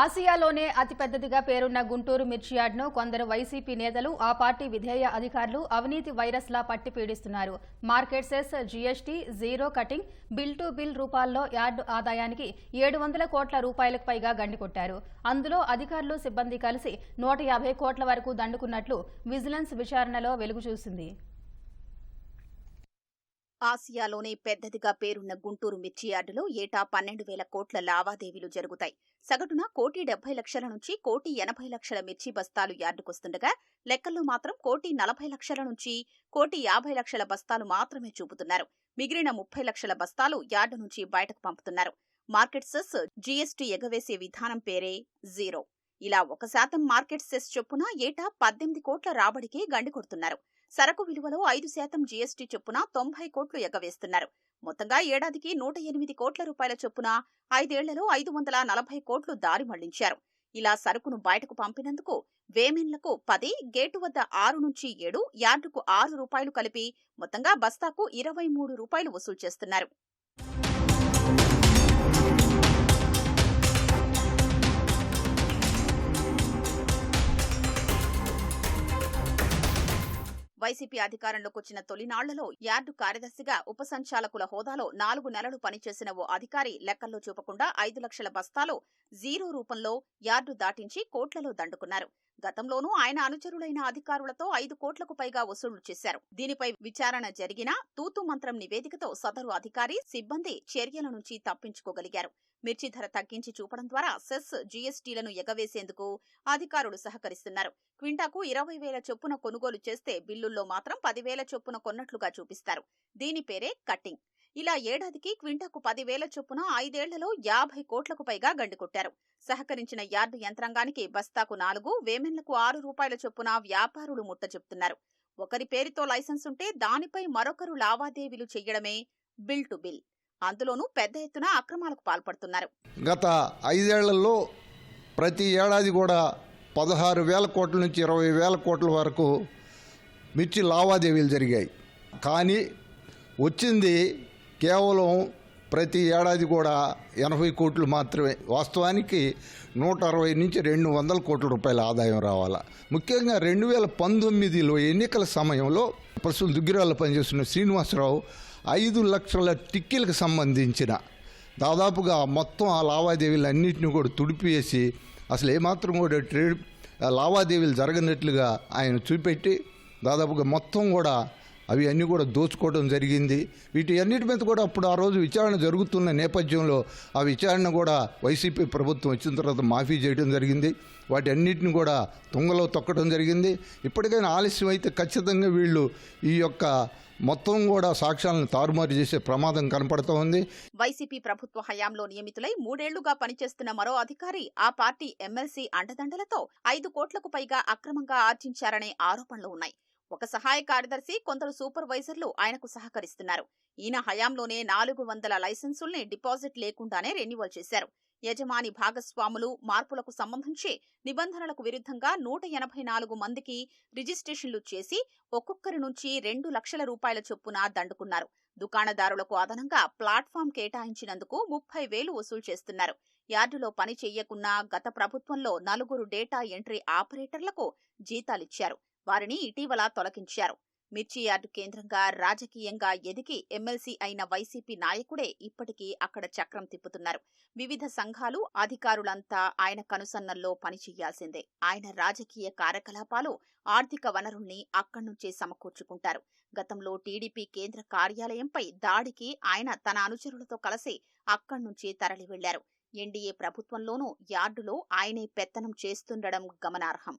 ఆసియాలోనే అతిపెద్దదిగా పేరున్న గుంటూరు మిర్చి యార్డ్ను కొందరు వైసీపీ నేతలు ఆ పార్టీ విధేయ అధికారులు అవినీతి వైరస్లా పట్టి పీడిస్తున్నారు. Market cess GST zero cutting bill to bill రూపాల్లో యార్డు ఆదాయానికి ఏడు వందల కోట్ల రూపాయలకు పైగా గండికొట్టారు అందులో అధికారులు సిబ్బంది కలిసి నూట యాభై కోట్ల వరకు దండుకున్నట్లు విజిలెన్స్ విచారణలో వెలుగుచూసింది. ఆసియాలోనే పెద్దదిగా పేరున్న గుంటూరు మిర్చి యార్డులో ఏటా పన్నెండు వేల కోట్ల లావాదేవీలు జరుగుతాయి. సగటున కోటి డెబ్బై లక్షల నుంచి కోటి ఎనభై లక్షల మిర్చి బస్తాలు యార్డుకొస్తుండగా లెక్కల్లో మాత్రం కోటి నలభై లక్షల నుంచి కోటి యాభై లక్షల బస్తాలు మాత్రమే చూపుతున్నారు. మిగిలిన ముప్పై లక్షల బస్తాలు యార్డు నుంచి బయటకు పంపుతున్నారు. మార్కెట్ సెస్ జీఎస్టీ ఎగవేసే విధానం పేరే జీరో. ఇలా ఒక శాతం మార్కెట్ సెస్ చొప్పున ఏటా పద్దెనిమిది కోట్ల రాబడికి గండి కొడుతున్నారు. సరకు విలువలో ఐదు శాతం జీఎస్టీ చొప్పున తొంభై కోట్లు ఎగవేస్తున్నారు. మొత్తంగా ఏడాదికి నూట ఎనిమిది కోట్ల రూపాయల చొప్పున ఐదేళ్ళలో ఐదు వందల నలభై కోట్లు దారి మళ్ళించారు. ఇలా సరుకును బయటకు పంపినందుకు వేమెన్లకు పది గేటు వద్ద ఆరు నుంచి ఏడు యార్డుకు ఆరు రూపాయలు కలిపి మొత్తంగా బస్తాకు ఇరవై మూడు రూపాయలు వసూలు చేస్తున్నారు. వైసీపీ అధికారంలోకి వచ్చిన తొలినాళ్ళలో యార్డు కార్యదర్శిగా ఉప సంచాలకుల హోదాలో నాలుగు నెలలు పనిచేసిన ఓ అధికారి లెక్కల్లో చూపకుండా ఐదు లక్షల బస్తాలు జీరో రూపంలో యార్డు దాటించి కోట్లలో దండుకున్నారు. గతంలోనూ ఆయన అనుచరులైన అధికారులతో ఐదు కోట్లకు పైగా వసూళ్ళు చేశారు. దీనిపై విచారణ జరిగినా తూతు మంత్రం నివేదికతో సదరు అధికారి సిబ్బంది చర్యల నుంచి తప్పించుకోగలిగారు. మిర్చి ధర తగ్గించి చూపడం ద్వారా సెస్ జీఎస్టీలను ఎగవేసేందుకు అధికారులు సహకరిస్తున్నారు. క్వింటాకు ఇరవై వేల చొప్పున కొనుగోలు చేస్తే బిల్లుల్లో మాత్రం పదివేల చొప్పున కొన్నట్లుగా చూపిస్తారు. దీని పేరే కట్టింగ్ ఇలా ఏడాదికి క్వింటాకు పదివేల చొప్పున ఐదేళ్ళలో యాభై కోట్లకు పైగా గండికొట్టారు సహకరించిన యార్డు యంత్రాంగానికి బస్తాకు నాలుగు వేమెన్లకు ఆరు రూపాయల చొప్పున వ్యాపారులు ముట్ట చెప్తున్నారు. ఒకరి పేరుతో లైసెన్స్ ఉంటే దానిపై మరొకరు లావాదేవీలు చేయడమే బిల్ టు బిల్. అందులోనూ పెద్ద ఎత్తున అక్రమాలకు పాల్పడుతున్నారు. గత ఐదేళ్ళలో ప్రతి ఏడాది కూడా పదహారు వేల కోట్ల నుంచి ఇరవై వేల కోట్ల వరకు మిర్చి లావాదేవీలు జరిగాయి. కానీ వచ్చింది కేవలం ప్రతి ఏడాది కూడా ఎనభై కోట్లు మాత్రమే. వాస్తవానికి నూట అరవై నుంచి రెండు వందల కోట్ల రూపాయల ఆదాయం రావాలా. ముఖ్యంగా రెండు వేల పంతొమ్మిదిలో ఎన్నికల సమయంలో ప్రస్తుతం దుగ్గిరాల్లో పనిచేస్తున్న శ్రీనివాసరావు ఐదు లక్షల టిక్కీలకు సంబంధించిన దాదాపుగా మొత్తం ఆ లావాదేవీలన్నింటినీ కూడా తుడిపివేసి అసలు ఏమాత్రం కూడా ట్రేడ్ ఆ లావాదేవీలు జరగనట్లుగా ఆయన చూపెట్టి దాదాపుగా మొత్తం కూడా అవి అన్నీ కూడా దోచుకోవడం జరిగింది. వీటి అన్నిటి మీద కూడా అప్పుడు ఆ రోజు విచారణ జరుగుతున్న నేపథ్యంలో ఆ విచారణ కూడా వైసీపీ ప్రభుత్వం వచ్చిన తర్వాత మాఫీ చేయడం జరిగింది. వాటి అన్నిటిని కూడా తుంగలో తొక్కడం జరిగింది. ఇప్పటికైనా ఆలస్యం అయితే ఖచ్చితంగా వీళ్ళు ఈ యొక్క మొత్తం కూడా సాక్ష్యాలను తారుమారు చేసే ప్రమాదం కనపడుతూ ఉంది. వైసీపీ ప్రభుత్వ హయాంలో నియమితులై మూడేళ్ళుగా పనిచేస్తున్న మరో అధికారి ఆ పార్టీ ఎమ్మెల్సీ అండదండలతో ఐదు కోట్లకు పైగా అక్రమంగా ఆర్జించారనే ఆరోపణలు ఉన్నాయి. ఒక సహాయ కార్యదర్శి కొందరు సూపర్వైజర్లు ఆయనకు సహకరిస్తున్నారు. ఈయన హయాంలోనే నాలుగు వందల లైసెన్సుల్ని డిపాజిట్ లేకుండానే రెన్యువల్ చేశారు. యజమాని భాగస్వాములు మార్పులకు సంబంధించి నిబంధనలకు విరుద్ధంగా నూట ఎనభై నాలుగు మందికి రిజిస్ట్రేషన్లు చేసి ఒక్కొక్కరి నుంచి రెండు లక్షల రూపాయల చొప్పున దండుకున్నారు. దుకాణదారులకు అదనంగా ప్లాట్ఫామ్ కేటాయించినందుకు ముప్పై వేలు వసూలు చేస్తున్నారు. యార్డులో పని చెయ్యకున్నా గత ప్రభుత్వంలో నలుగురు డేటా ఎంట్రీ ఆపరేటర్లకు జీతాలిచ్చారు. వారిని ఇటీవల తొలగించారు. మిర్చి యార్డు కేంద్రంగా రాజకీయంగా ఎదిగి ఎమ్మెల్సీ అయిన వైసీపీ నాయకుడే ఇప్పటికీ అక్కడ చక్రం తిప్పుతున్నారు. వివిధ సంఘాలు అధికారులంతా ఆయన కనుసన్నల్లో పనిచేయాల్సిందే. ఆయన రాజకీయ కార్యకలాపాలు ఆర్థిక వనరుల్ని అక్కడి నుంచే సమకూర్చుకుంటారు. గతంలో టీడీపీ కేంద్ర కార్యాలయంపై దాడికి ఆయన తన అనుచరులతో కలిసి అక్కడ్నుంచి తరలి వెళ్ళారు ఎన్డీఏ ప్రభుత్వంలోనూ యార్డులో ఆయనే పెత్తనం చేస్తుండడం గమనార్హం.